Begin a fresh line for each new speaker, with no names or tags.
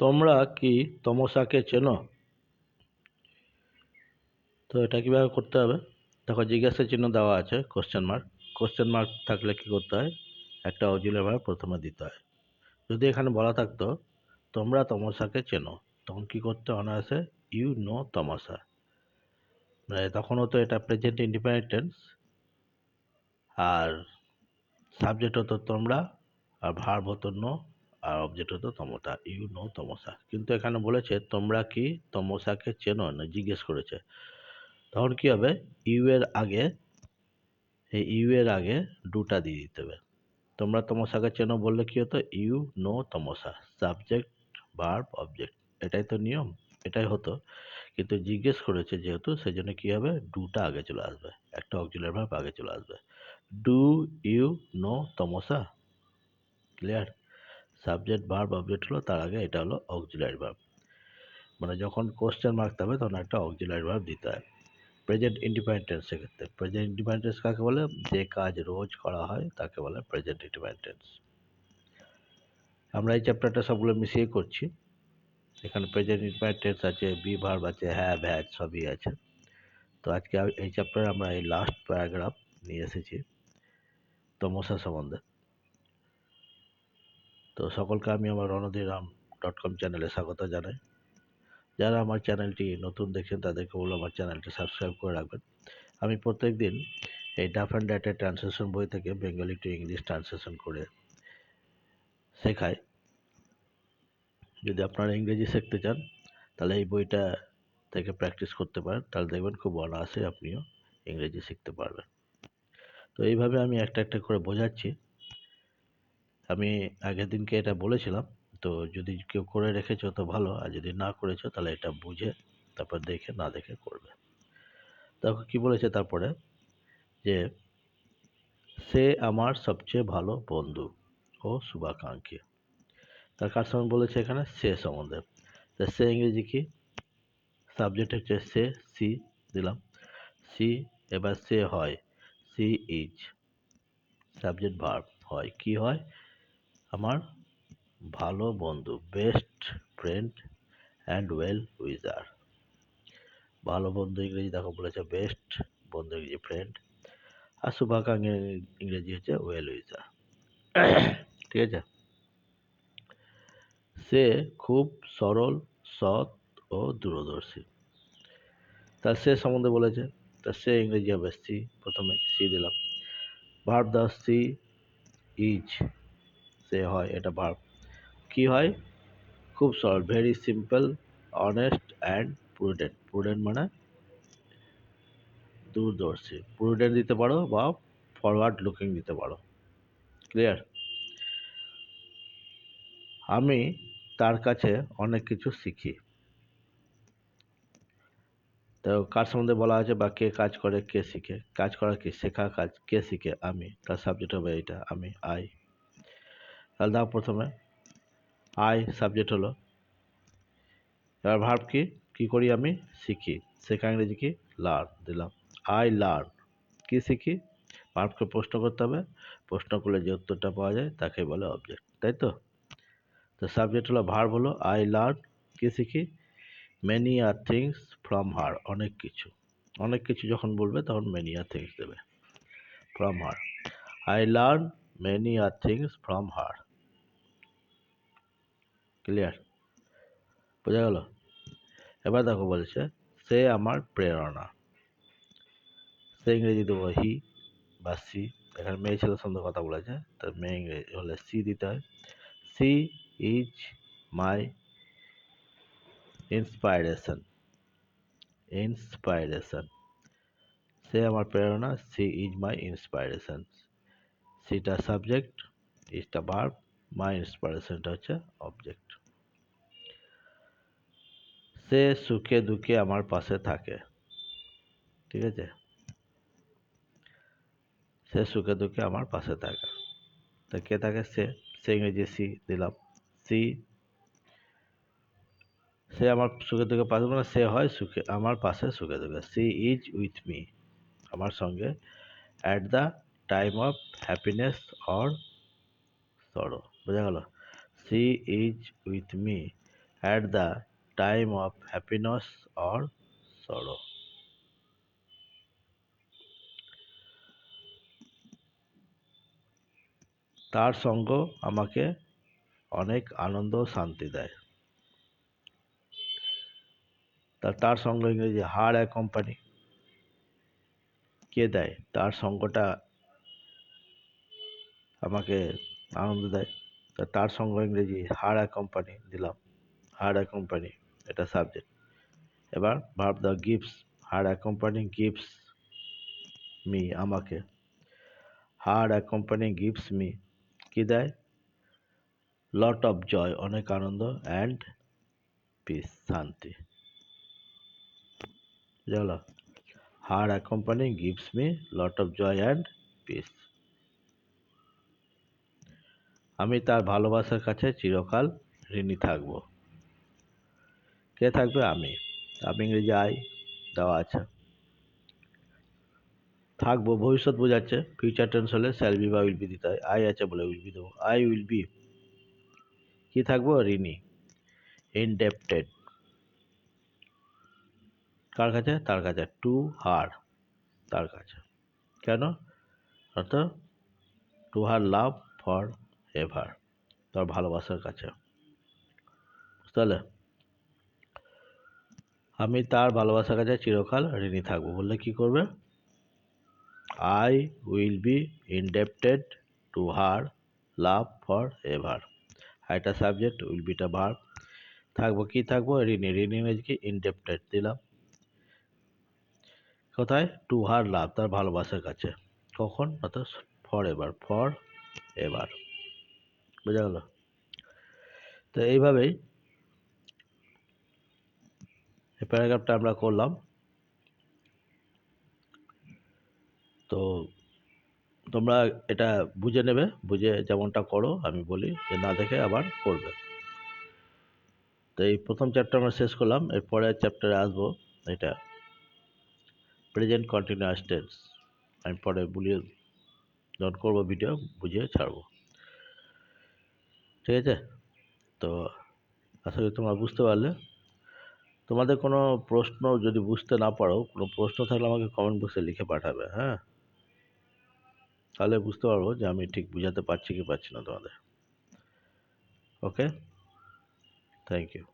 তোমরা কি তমসাকে চেনো? তো এটা কীভাবে করতে হবে? দেখো জিজ্ঞাসা চিহ্ন দেওয়া আছে কোশ্চেন মার্ক কোশ্চেন মার্ক থাকলে কি করতে হয়? একটা অজিলের ভাবে প্রথমে দিতে হয়। যদি এখানে বলা থাকতো, তোমরা তমসাকে চেনো তখন কি করতে অনায়াসে? ইউ নো তমসা মানে তখন হতো এটা প্রেজেন্ট ইন্ডিপেন্ডেন্স আর সাবজেক্ট হতো তোমরা, আর ভার্ব হতো নো আর অবজেক্ট হতো তমতা ইউ নো তমসা। কিন্তু এখানে বলেছে, তোমরা কি তমসাকে চেনো? না, জিজ্ঞেস করেছে। তখন কি হবে? ইউ এর আগে, এই ইউ এর আগে দুটা দিয়ে দিতে হবে। তোমরা তমসাকে চেনো বললে কি হতো? You know Tamasa, subject, verb, object. এটাই তো নিয়ম, এটাই হতো। কিন্তু জিজ্ঞেস করেছে যেহেতু সেই জন্য কী হবে? ডুটা আগে চলে আসবে। একটা অক্সিলারি ভার্ব আগে চলে আসবে। Do you know Tamasa? Clear subject verb object হলো, তার আগে এটা হলো অক্সিলারি ভার্ব মানে যখন কোশ্চেন মার্ক হবে তখন একটা অক্সিলারি ভার্ব দিতে হয়। প্রেজেন্ট ইন্ডিপেন্ডেন্স সেক্ষেত্রে। প্রেজেন্ট ইন্ডিপেন্ডেন্স কাকে বলে? যে কাজ রোজ করা হয়, তাকে বলে প্রেজেন্ট ইন্ডিপেন্ডেন্স আমরা এই চ্যাপ্টারটা সবগুলো মিশিয়ে করছি। এখানে প্রেজেন্ট ইন্ডিপেন্ডেন্স আছে বি ভার্ব আছে হ্যাভ হ্যাজ সবই আছে। তো আজকে এই চ্যাপ্টারে আমরা এই লাস্ট প্যারাগ্রাফ নিয়ে এসেছি। তমসা সম্বন্ধে। তো সকলকে আমি আমার রণদিরাম ডট কম চ্যানেলে স্বাগত জানাই। যারা আমার চ্যানেলটি নতুন দেখছেন তাদেরকে বলব আমার চ্যানেলটি সাবস্ক্রাইব করে রাখবেন। আমি প্রত্যেক দিন এই ডাফ অ্যান্ড ড্যাটের ট্রান্সলেশন বই থেকে বেঙ্গলি টু ইংলিশ ট্রান্সলেশন করে শেখাই। যদি আপনারা ইংরেজি শিখতে চান, তাহলে এই বইটা থেকে প্র্যাকটিস করতে পারেন। তাহলে দেখবেন খুব অনায়াসে আপনিও ইংরেজি শিখতে পারবেন। তো এইভাবে আমি একটা একটা করে বোঝাচ্ছি। আমি আগের দিনকে এটা বলেছিলাম, তো যদি কেউ করে রেখেছো তো ভালো, আর যদি না করেছ তাহলে এটা বুঝে তারপর দেখে না দেখে করবে। দেখো কি বলেছে তারপরে? যে, সে আমার সবচেয়ে ভালো বন্ধু ও শুভাকাঙ্ক্ষী। তার কার সঙ্গে বলেছে এখানে? সে সম্বন্ধে। তা সে ইংরেজি কি? সাবজেক্ট হচ্ছে সে, সি, দিলাম। সি, এবার সে হয়, সি ইজ সাবজেক্ট ভার্ব হয়। কি হয়? আমার ভালো বন্ধু best friend and well wisher ভালো বন্ধু ইংরেজি দেখো বলেছে বেস্ট বন্ধু ইংরেজি ফ্রেন্ড আর শুভাকাঙ্ক্ষী ইংরেজি হচ্ছে ওয়েল উইজার ঠিক আছে? সে খুব সরল, সৎ ও দূরদর্শী। তার সে সম্বন্ধে বলেছে তার সে ইংরেজি হবে সি প্রথমে সি দিলাম। ভার্ব দাও সি ইজ সে হয়, এটা ভার্ব কি হয়? খুব সরল very simple honest and prudent prudent মানে দূরদর্শী। প্রুডেন্ট দিতে পারো বা ফরওয়ার্ড লুকিং দিতে পারো। ক্লিয়ার আমি তার কাছে অনেক কিছু শিখি। তো কার সম্বন্ধে বলা আছে বা কে কাজ করে, কে শিখে? কাজ করা কি? শেখা কাজ, কে শিখে? আমি। তার সাবজেক্ট হবে এইটা, আমি আই তাহলে দাও প্রথমে আই সাবজেক্ট হলো। এবার ভার্ব কি? কী করি আমি? শিখি। শেখা ইংরেজি কি? লার্ন দিলাম। আই লার্ন কি শিখি? ভার্বকে প্রশ্ন করতে হবে। প্রশ্ন করলে যে উত্তরটা পাওয়া যায় তাকে বলে অবজেক্ট তাই তো? তো সাবজেক্ট হলো ভার্ব হলো আই লার্ন কি শিখি? Many R things from her অনেক কিছু। অনেক কিছু যখন বলবে তখন মেনি আর থিংস দেবে। From her I learn many R things from her clear বোঝা গেল? এবার দেখো বলছে, সে আমার প্রেরণা। সে ইংরেজি দেবো হি বা সি এখানে মেয়ে ছেলের সঙ্গে কথা বলেছে তার মেয়ে ইংরেজি হলে সি দিতে হয়। She is my inspiration. Inspiration. সে আমার প্রেরণা, সি ইজ মাই ইন্সপাইরেশন। সিটা সাবজেক্ট ইজটা ভার্ব। মাই ইন্সপাইরেশনটা হচ্ছে অবজেক্ট সে সুখে দুঃখে আমার পাশে থাকে। ঠিক আছে? সে সুখে দুঃখে আমার পাশে থাকে। তা কে থাকে? সে সে ইংরেজি সি দিলাম। সি, সে আমার সুখে দুঃখে পাশে মানে সে হয় সুখে, আমার পাশে সুখে দুঃখে সি ইজ উইথ মি, আমার সঙ্গে, at the time of happiness or sorrow. বোঝা গেল? She is with me at the time of happiness or sorrow. তার সঙ্গ আমাকে অনেক আনন্দ শান্তি দেয়। তা তার সঙ্গ ইংরেজি, হার এ কোম্পানি। কে দেয়? তার সঙ্গটা আমাকে আনন্দ দেয়। তা তার সঙ্গ ইংরেজি হার এ কোম্পানি দিলাম। হার এ কোম্পানি এটা সাবজেক্ট এবার verb the gifts her a company gifts me আমাকে। Her a company gifts me. কি দেয়? লট অফ জয় অনেক আনন্দ অ্যান্ড পিস শান্তি। বুঝা her a company gives me lot of joy and peace আমি তার ভালোবাসার কাছে চিরকাল ঋণী থাকব। কে থাকবে? আমি। আমি ইংরেজি আই, দেওয়া আছে। থাকব। ভবিষ্যৎ বোঝাচ্ছে ফিউচার টেন্স হলে শ্যাল বি বা উইল বি দিতে হয়। আই আছে বলে উইল বি দেবো। আই উইল বি কি থাকব? ঋণী। ইনডেপ্টেড কার কাছে? তার কাছে। টু হার তার কাছে। কেন? অর্থাৎ to her love for ever তার ভালোবাসার কাছে। বুঝতে আমি তার ভালোবাসার কাছে চিরকাল ঋণী থাকব। বললে কি করবে? I will be indebted to her love forever এটা সাবজেক্ট উইল বিটা ভার থাকব কি থাকব? ঋণী। ঋণী ইংরেজি ইনডেপ্টেড দিলাম। কোথায়? টু হার লাভ তার ভালোবাসার কাছে। কখন? অর্থাৎ ফর এভার ফর এভার বোঝা গেল? তো এইভাবেই এই প্যারাগ্রাফটা আমরা করলাম। তো তোমরা এটা বুঝে নেবে, বুঝে যেমনটা করো, আমি বলি যে না দেখে আবার করবে। তো এই প্রথম চ্যাপ্টার আমরা শেষ করলাম, এর পরের চ্যাপ্টারে আসব, এটা প্রেজেন্ট কন্টিনিউয়াস টেন্স আমি পরে বুলিয়ে যখন করব ভিডিও বুঝিয়ে ছাড়বো। ঠিক আছে? তো আশা করি তোমরা বুঝতে পারলে। তোমাদের কোনো প্রশ্ন যদি বুঝতে না পারো, কোনো প্রশ্ন থাকলে আমাকে কমেন্ট বক্সে লিখে পাঠাবে হ্যাঁ? তাহলে বুঝতে পারব যে আমি ঠিক বুঝাতে পারছি কি পারছি না তোমাদের। Okay thank you